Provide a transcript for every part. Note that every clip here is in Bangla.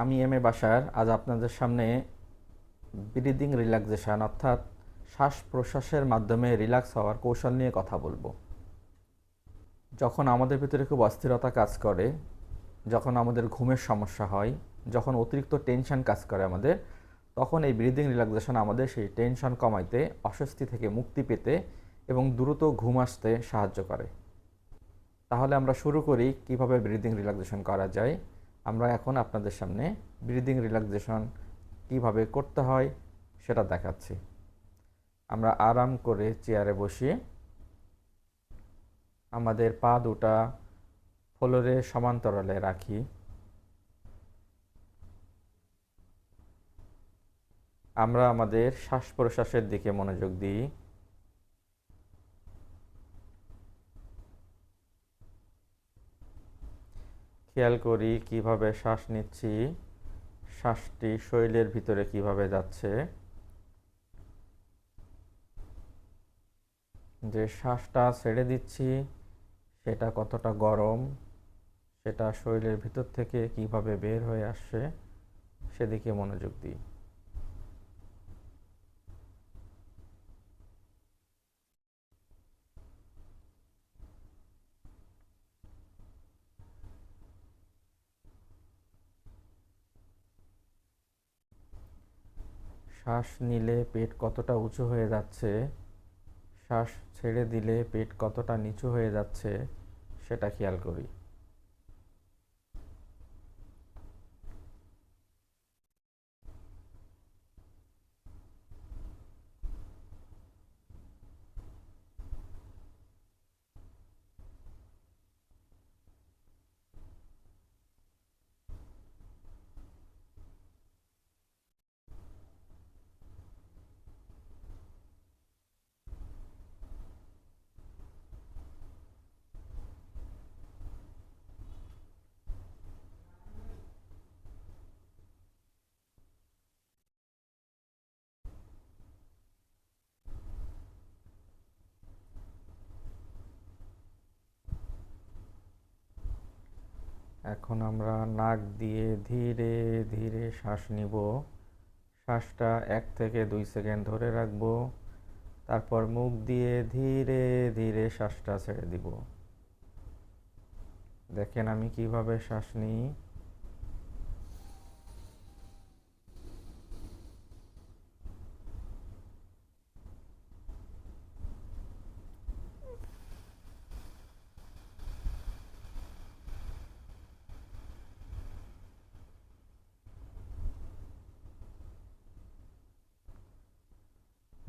আমি এম এ বাসার, আজ আপনাদের সামনে ব্রিদিং রিল্যাক্সেশন অর্থাৎ শ্বাস প্রশ্বাসের মাধ্যমে রিল্যাক্স হওয়ার কৌশল নিয়ে কথা বলব। যখন আমাদের ভিতরে খুব অস্থিরতা কাজ করে, যখন আমাদের ঘুমের সমস্যা হয়, যখন অতিরিক্ত টেনশন কাজ করে আমাদের, তখন এই ব্রিদিং রিল্যাক্সেশন আমাদের সেই টেনশন কমাইতে, অস্বস্তি থেকে মুক্তি পেতে এবং দ্রুত ঘুম আসতে সাহায্য করে। তাহলে আমরা শুরু করি কীভাবে ব্রিদিং রিল্যাক্সেশন করা যায়। আমরা এখন আপনাদের সামনে ব্রিদিং রিল্যাক্সেশন কীভাবে করতে হয় সেটা দেখাচ্ছি। আমরা আরাম করে চেয়ারে বসি আমাদের পা দুটা ফ্লোরে সমান্তরালে রাখি। আমরা আমাদের শ্বাস প্রশ্বাসের দিকে মনোযোগ দিই। খেয়াল করি কীভাবে শ্বাস নিচ্ছি। শ্বাসটি শরীরের ভিতরে কীভাবে যাচ্ছে। যে শ্বাসটা ছেড়ে দিচ্ছি, সেটা কতটা গরম, সেটা শরীরের ভিতর থেকে কীভাবে বের হয়ে আসছে, সেদিকে মনোযোগ দিই। শ্বাস নিলে পেট কতটা উঁচু হয়ে যাচ্ছে, শ্বাস ছেড়ে দিলে পেট কতটা নিচু হয়ে যাচ্ছে, সেটা খেয়াল করি। এখন আমরা নাক দিয়ে ধীরে ধীরে শ্বাস নিব। শ্বাসটা এক থেকে দুই সেকেন্ড ধরে রাখব। তারপর মুখ দিয়ে ধীরে ধীরে শ্বাসটা ছেড়ে দিব। দেখেন আমি কীভাবে শ্বাস নিই।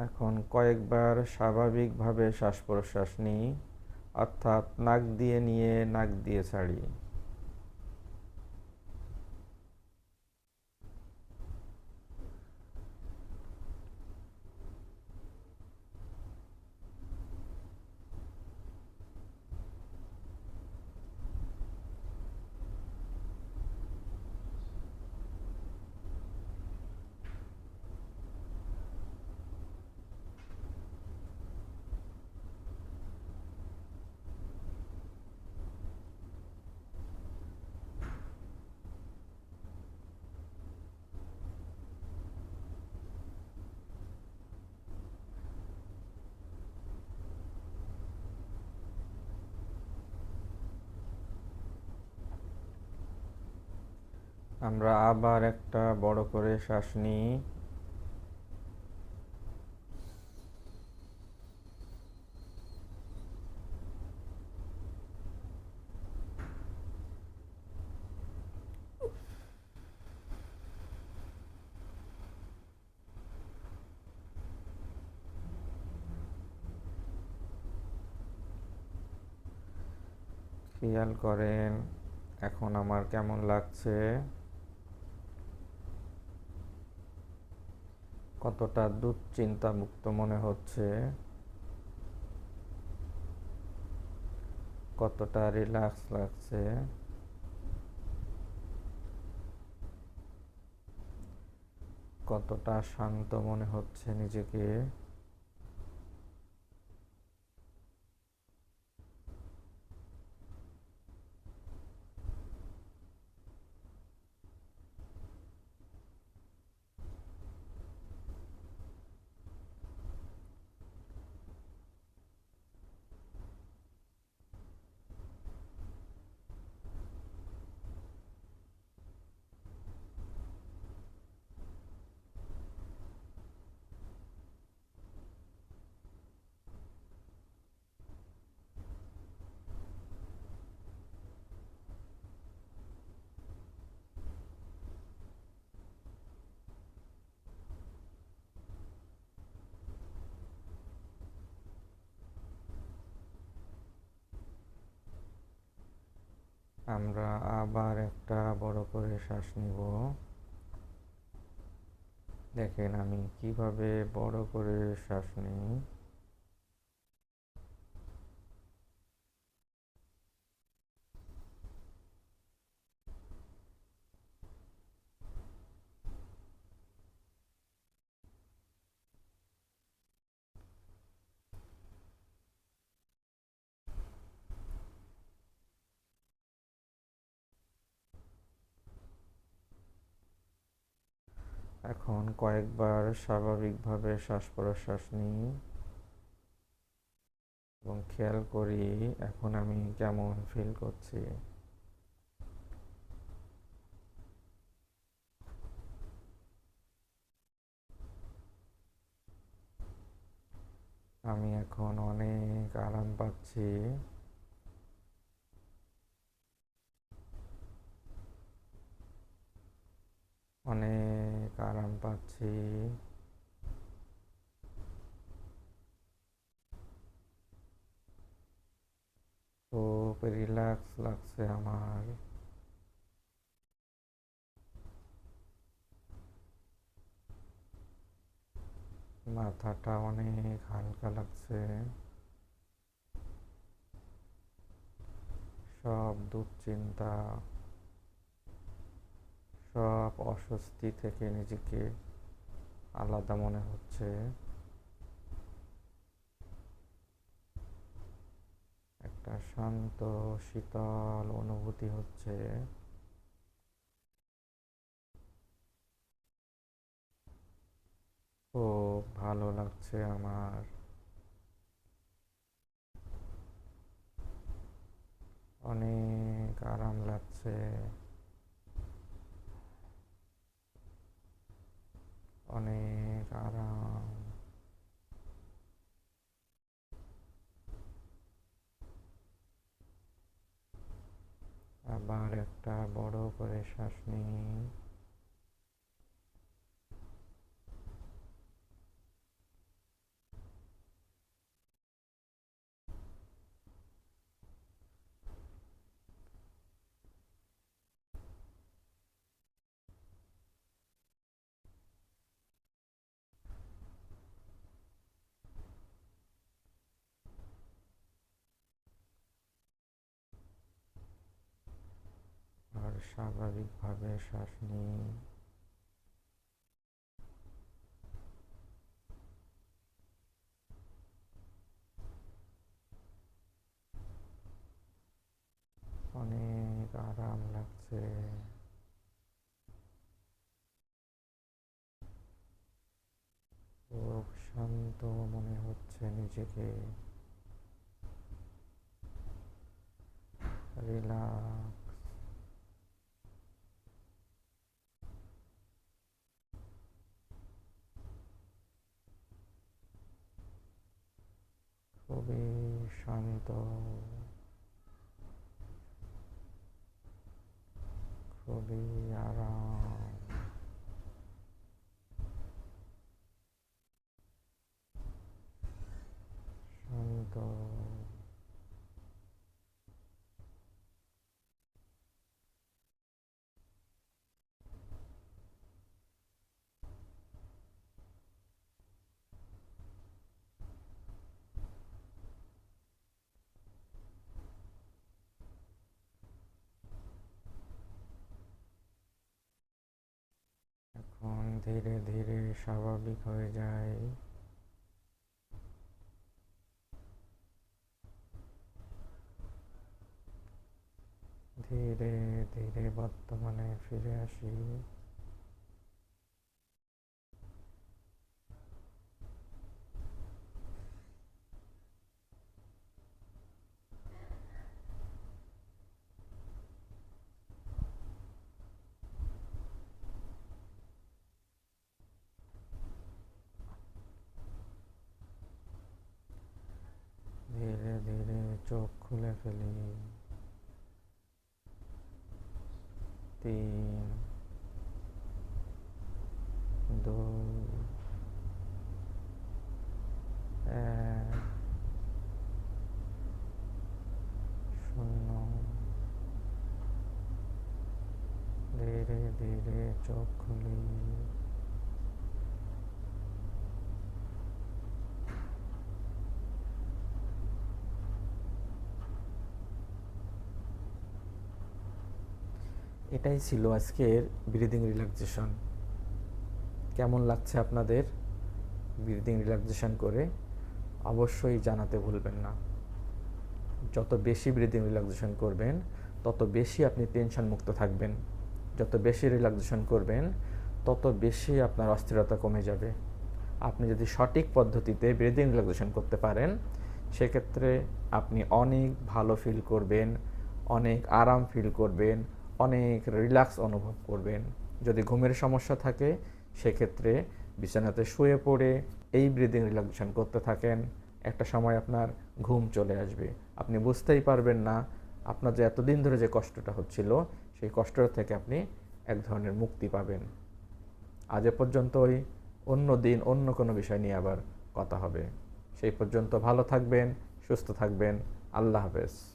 এখন কয়েকবার স্বাভাবিকভাবে শ্বাস প্রশ্বাস নিই অর্থাৎ নাক দিয়ে নিয়ে নাক দিয়ে ছাড়ি। আমরা আবার একটা বড় করে শ্বাস নিই। খেয়াল করেন এখন আমার কেমন লাগছে? কতটা দুশ্চিন্তা মুক্ত মনে হচ্ছে? কতটা রিল্যাক্স লাগছে? কতটা শান্ত মনে হচ্ছে নিজেকে? আমরা আবার একটা বড় করে শ্বাস নিব। দেখেন আমি কীভাবে বড় করে শ্বাস নিই। এখন কয়েকবার স্বাভাবিকভাবে শ্বাস প্রশ্বাস নিই এবং খেয়াল করি এখন আমি কেমন ফিল করছি। আমি এখন অনেক আরাম পাচ্ছি। অনেক আরাম পাচ্ছি। খুব রিল্যাক্স লাগছে আমার। মাথাটা অনেক হালকা লাগছে। সব দুশ্চিন্তা। সব অস্বস্তি থেকে নিজেকে আলাদা মনে হচ্ছে। একটা শান্ত, শীতল অনুভূতি হচ্ছে। খুব ভালো লাগছে আমার। অনেক আরাম লাগছে। অনেক আরাম। আবার একটা বড় করে শ্বাস নিই স্বাভাবিকভাবে শ্বাস নিই অনেক আরাম লাগছে। খুব শান্ত মনে হচ্ছে নিজেকে। রিল্যাক্স খুবই শান্ত খুবই আরাম ধীরে ধীরে স্বাভাবিক হয়ে যায়। ধীরে ধীরে বর্তমানে ফিরে আসি। চোখ খুলে ফেলি। তিন দুই এক শূন্য। ধীরে ধীরে চোখ খুলি। এটাই ছিল আজকের ব্রিদিং রিল্যাক্সেশন কেমন লাগছে আপনাদের ব্রিদিং রিল্যাক্সেশন করে? অবশ্যই জানাতে ভুলবেন না। যত বেশি ব্রিদিং রিল্যাক্সেশন করবেন, তত বেশি আপনি টেনশন মুক্ত থাকবেন। যত বেশি রিল্যাক্সেশন করবেন, তত বেশি আপনার অস্থিরতা কমে যাবে। আপনি যদি সঠিক পদ্ধতিতে ব্রিদিং রিল্যাক্সেশন করতে পারেন, সেক্ষেত্রে আপনি অনেক ভালো ফিল করবেন, অনেক আরাম ফিল করবেন অনেক রিল্যাক্স অনুভব করবেন। যদি ঘুমের সমস্যা থাকে, সেক্ষেত্রে বিছানাতে শুয়ে পড়ে এই ব্রিদিং রিল্যাক্সেশন করতে থাকেন। একটা সময় আপনার ঘুম চলে আসবে। আপনি বুঝতেই পারবেন না আপনার যে এতদিন ধরে যে কষ্টটা হচ্ছিল, সেই কষ্টটা থেকে আপনি এক ধরনের মুক্তি পাবেন। আজ পর্যন্তই। অন্য দিন অন্য কোনো বিষয় নিয়ে আবার কথা হবে। সেই পর্যন্ত ভালো থাকবেন, সুস্থ থাকবেন। আল্লাহ হাফেজ।